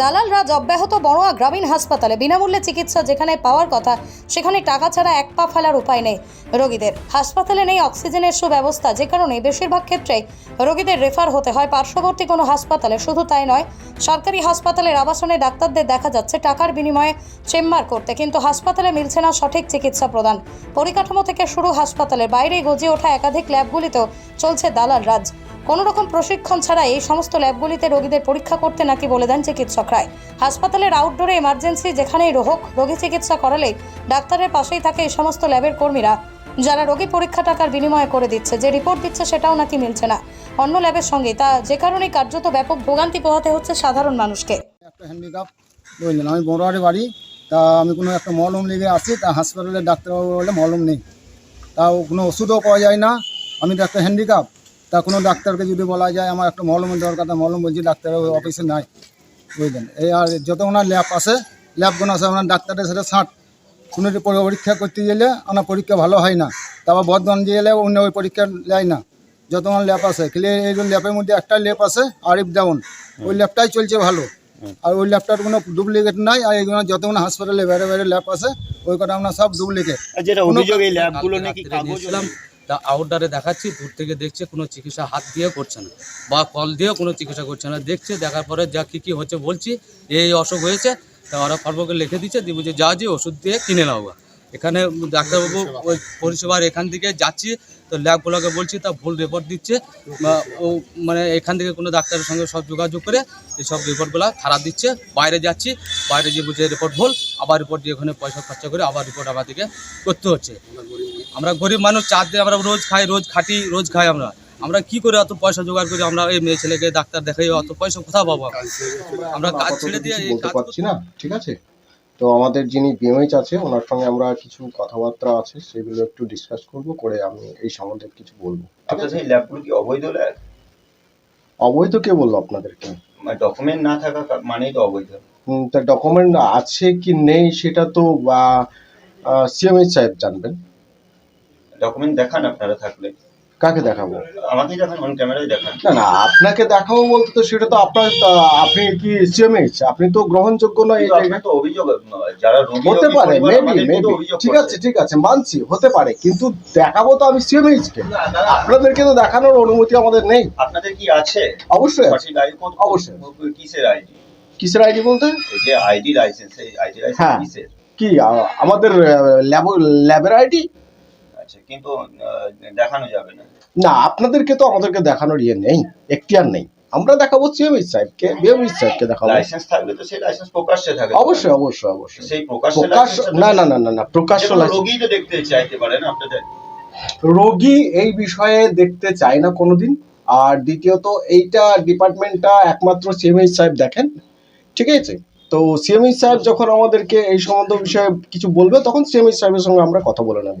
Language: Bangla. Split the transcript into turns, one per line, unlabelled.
দালাল রাজ অব্যাহত বড়োয়া গ্রামীণ হাসপাতালে বিনামূল্যে চিকিৎসা যেখানে পাওয়ার কথা, সেখানে টাকা ছাড়া এক পা ফেলার উপায় নেই রোগীদের। হাসপাতালে নেই অক্সিজেনের সুব্যবস্থা, যে কারণে বেশিরভাগ ক্ষেত্রেই রোগীদের রেফার হতে হয়। পার্শ্ববর্তী কোনো হাসপাতালে শুধু তাই নয়, সরকারি হাসপাতালের আবাসনে ডাক্তারদের দেখা যাচ্ছে টাকার বিনিময়ে চেম্বার করতে, কিন্তু হাসপাতালে মিলছে না সঠিক চিকিৎসা প্রদান। পরিকাঠামো থেকে শুরু হাসপাতালের বাইরে গজিয়ে ওঠা একাধিক ল্যাবগুলিতেও চলছে দালাল রাজ। কোনো রকম প্রশিক্ষণ ছাড়া এই সমস্ত ল্যাবগুলিতে রোগীদের পরীক্ষা করতে নাকি বলে দেন চিকিৎসকরাই হাসপাতালের আউটডোরে এমার্জেন্সি যেখানেই রোহক, রোগী চিকিৎসা করালে ডাক্তারের পাশেই থাকে এই সমস্ত ল্যাবের কর্মীরা, যারা রোগী পরীক্ষা টাকার বিনিময়ে করে দিচ্ছে। যে রিপোর্ট দিচ্ছে সেটাও নাকি মিলছে না। অন্য ল্যাবের সঙ্গে তা যে কারণে কার্যত ব্যাপক ভোগান্তি পোহাতে হচ্ছে সাধারণ মানুষকে।
আমি বাড়ি, তা আমি কোনো একটা মলম লেগে আসি তা হাসপাতালে ডাক্তারবাবু বলে মলম নেই। তাও কোনো ওষুধও পাওয়া যায় না। আমি তো একটা হ্যান্ডিক্যাপ তা কোনো ডাক্তারকে যদি বলা যায় আমার একটা মলমের দরকার তা মলম বলছি ডাক্তারের অফিসে নাই বুঝলেন? এই আর যত ওনার ল্যাব আছে ল্যাবগুলো আছে ওনার ডাক্তারের সাথে ষাট কোনো পরীক্ষা করতে গেলে ওনার পরীক্ষা ভালো হয় না। তারপর বর্ধমান গেলে অন্য ওই পরীক্ষা নেয় না। যত আমার ল্যাব আছে খালি এই ল্যাবের মধ্যে একটা ল্যাব আছে আরিফ ডাউন ওই ল্যাবটাই চলছে ভালো। আর ওই ল্যাবটার কোনো ডুপ্লিকেট নাই আর এইগুলো যতগুলো হাসপাতালে বাইরে বাইরে ল্যাব আছে ওই কটা আমরা সব ডুপ্লিকেট।
আর যেটা অভিযোগ এই ল্যাবগুলো নাকি কাগজ
নিয়েছিলাম। তা আউটডোরে দেখাচ্ছি, দূর থেকে দেখছে, কোনো চিকিৎসা হাত দিয়ে করছে না বা কল দিয়েও কোনো চিকিৎসা করছে না দেখছে, দেখার পরে যা কী কী হচ্ছে বলছি, এই অসুখ হয়েছে, তা ওরা ফর্মকে লিখে দিচ্ছে, দিয়ে বলছে, যা যে ওষুধ দিয়ে কিনে নেওয়া। এখানে ডাক্তারবাবু ওই পরিষেবার এখান থেকে যাচ্ছি তো ল্যাবগুলোকে বলছি তা ভুল রিপোর্ট দিচ্ছে। ও মানে এখান থেকে কোনো ডাক্তারের সঙ্গে সব যোগাযোগ করে এই সব রিপোর্টগুলো খারাপ দিচ্ছে। বাইরে যাচ্ছি বাইরে যে বুঝে রিপোর্ট ভুল আবার রিপোর্ট দিয়ে ওখানে পয়সা খরচা করে আবার রিপোর্ট আমাদেরকে করতে হচ্ছে। আমরা গরিব মানুষ। চার দিন আমরা রোজ খাই রোজ খাটি রোজ খাই আমরা। আমরা কি করে অত পয়সা জোগাড় করি? আমরা এই মেয়ে ছেলেকে ডাক্তার দেখাই অত পয়সা কোথাও পাবো আমরা? কাজ ছেড়ে দিয়ে কাজ
পারছি না ঠিক আছে? তো আমাদের যিনি বিএমএইচ আছে ওনার সঙ্গে আমরা কিছু কথাবার্তা আছে সেগুলো একটু ডিসকাস করব করে আমি এই সম্বন্ধে কিছু বলব। আছে?
সেই ল্যাবগুলো কি অবৈধ ল্যাব?
অবৈধ কে বলল আপনাদেরকে?
ডকুমেন্ট না থাকা মানেই তো অবৈধ।
তা ডকুমেন্ট আছে কি নেই সেটা তো সিএমএইচ সাহেব জানবেন।
ডকুমেন্ট দেখান আপনারা থাকলে।
কাকে দেখাবো?
আমাকেই দেখান অন ক্যামেরায় দেখান।
না না আপনাকে দেখাবো বলতে তো সেটা তো আপনার আপনি কি সিএমএইচ আপনি তো গ্রহণযোগ্য নয়
তো অভিযোগ যারা
হতে পারে মেবি মেবি ঠিক আছে ঠিক আছে মানছি হতে পারে কিন্তু দেখাবো তো আমি সিএমএইচ কে। আপনাদেরকে তো দেখানোর অনুমতি আমাদের নেই।
আপনাদের কি আছে?
অবশ্যই অবশ্যই।
কিসের আইডি
কিসের আইডি বলতে?
যে আইডি লাইসেন্স এই আইডি
হ্যাঁ।
লাইসেন্স কিসের?
কি আমাদের ল্যাব ল্যাবের আইডি
আচ্ছা কিন্তু দেখানো যাবে না।
না আপনাদেরকে তো আমাদেরকে দেখানোর ইয়ে নেই এখতিয়ার নেই। আমরা দেখাবো সিএমএইচ সাহেবকে বিএমএইচ সাহেবকে দেখাবো।
লাইসেন্স থাকলে তো সেই লাইসেন্স প্রকাশ্যে থাকে
অবশ্যই অবশ্যই অবশ্যই।
সেই প্রকাশ্য
প্রকাশ্য না না না না না প্রকাশ্য
রোগী তো দেখতে চাইতে পারে না আপনাদের।
রোগী এই বিষয়ে দেখতে চায় না কোনোদিন। আর দ্বিতীয়ত এইটা ডিপার্টমেন্টটা একমাত্র সিএমএইচ সাহেব দেখেন। ঠিক আছে? তো সিএমএইচ সাহেব যখন আমাদেরকে এই সম্বন্ধ বিষয়ে কিছু বলবে তখন সিএমএইচ সাহেবের সঙ্গে আমরা কথা বলে নেব।